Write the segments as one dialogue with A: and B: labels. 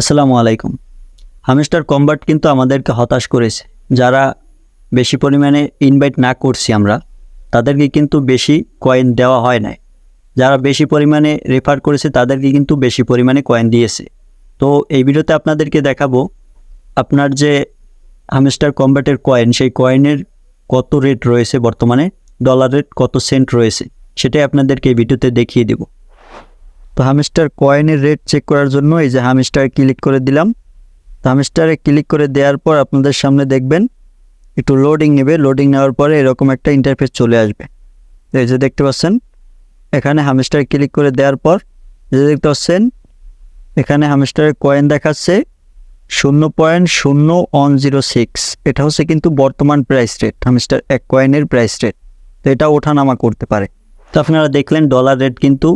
A: আসসালামু আলাইকুম। Hamster combat কিন্তু আমাদেরকে হতাশ করেছে। যারা বেশি পরিমাণে ইনভাইট না করছি আমরা, তাদেরকে কিন্তু বেশি কয়েন দেওয়া হয় নাই। যারা বেশি পরিমাণে রেফার করেছে, তাদেরকে কিন্তু বেশি পরিমাণে কয়েন দিয়েছে। তো এই ভিডিওতে আপনাদেরকে দেখাবো, আপনার যে হামস্টার কম্বাটের কয়েন সেই কয়েনের কত রেট রয়েছে বর্তমানে ডলার রেট কত সেন্ট রয়েছে, সেটাই আপনাদেরকে এই ভিডিওতে দেখিয়ে দেবো। তো হামস্টার কয়েনের রেট চেক করার জন্য এই যে হামস্টারে ক্লিক করে দিলাম। তো হামস্টারে ক্লিক করে দেওয়ার পর আপনাদের সামনে দেখবেন, একটু লোডিং নেবে। লোডিং নেওয়ার পরে এরকম একটা ইন্টারফেস চলে আসবে। এই যে দেখতে পাচ্ছেন, এখানে হামস্টারে ক্লিক করে দেওয়ার পর যে দেখতে পাচ্ছেন, এখানে হামস্টারের কয়েন দেখাচ্ছে শূন্য পয়েন্ট শূন্য ওয়ান জিরো সিক্স এটা হচ্ছে কিন্তু বর্তমান প্রাইস রেট হামস্টার এক কয়েনের প্রাইস রেট তো এটা ওঠানামা করতে পারে। তো আপনারা দেখলেন ডলার রেট কিন্তু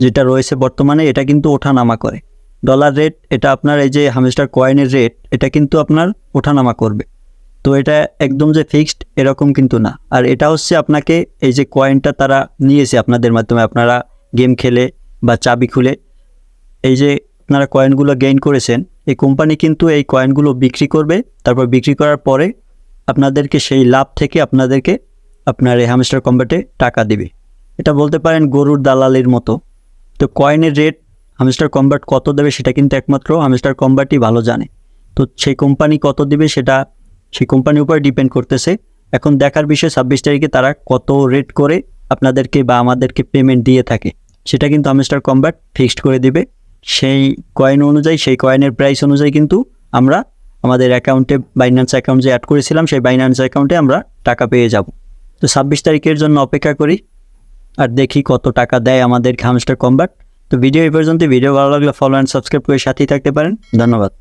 A: যেটা রয়েছে বর্তমানে, এটা কিন্তু ওঠানামা করে। ডলার রেট এটা আপনার এই যে হামস্টার কয়েনের রেট এটা কিন্তু আপনার ওঠানামা করবে। তো এটা একদম যে ফিক্সড এরকম কিন্তু না। আর এটা হচ্ছে আপনাকে এই যে কয়েনটা তারা নিয়েছে আপনাদের মাধ্যমে, আপনারা গেম খেলে বা চাবি খুলে, এই যে আপনারা কয়েনগুলো গেইন করেছেন, এই কোম্পানি কিন্তু এই কয়েনগুলো বিক্রি করবে। তারপর বিক্রি করার পরে আপনাদেরকে সেই লাভ থেকে আপনাদেরকে আপনার এই হামস্টার কম্বাটে টাকা দিবে। এটা বলতে পারেন গরুর দালালির মতো। তো কয়েনের রেট হামস্টার কম্বাট কত দেবে সেটা কিন্তু একমাত্র হামস্টার কম্বার্টই ভালো জানে। তো সেই কোম্পানি কত দিবে সেটা সেই কোম্পানির উপর ডিপেন্ড করতেছে। এখন দেখার বিষয় ছাব্বিশ তারিখে তারা কত রেট করে আপনাদেরকে বা আমাদেরকে পেমেন্ট দিয়ে থাকে, সেটা কিন্তু হামস্টার কম্বার্ট ফিক্সড করে দিবে। সেই কয়েন অনুযায়ী, সেই কয়েনের প্রাইস অনুযায়ী কিন্তু আমরা আমাদের অ্যাকাউন্টে বাইন্যান্স অ্যাকাউন্ট যে অ্যাড করেছিলাম, সেই বাইন্যান্স অ্যাকাউন্টে আমরা টাকা পেয়ে যাব। তো ছাব্বিশ তারিখের জন্য অপেক্ষা করি। আর দেখি কত টাকা দেয় আমাদের হামস্টার কম্বাট তো ভিডিও এই পর্যন্ত ভিডিও ভালো লাগলে ফলো অ্যান্ড সাবস্ক্রাইব করে সাথেই থাকতে পারেন। ধন্যবাদ।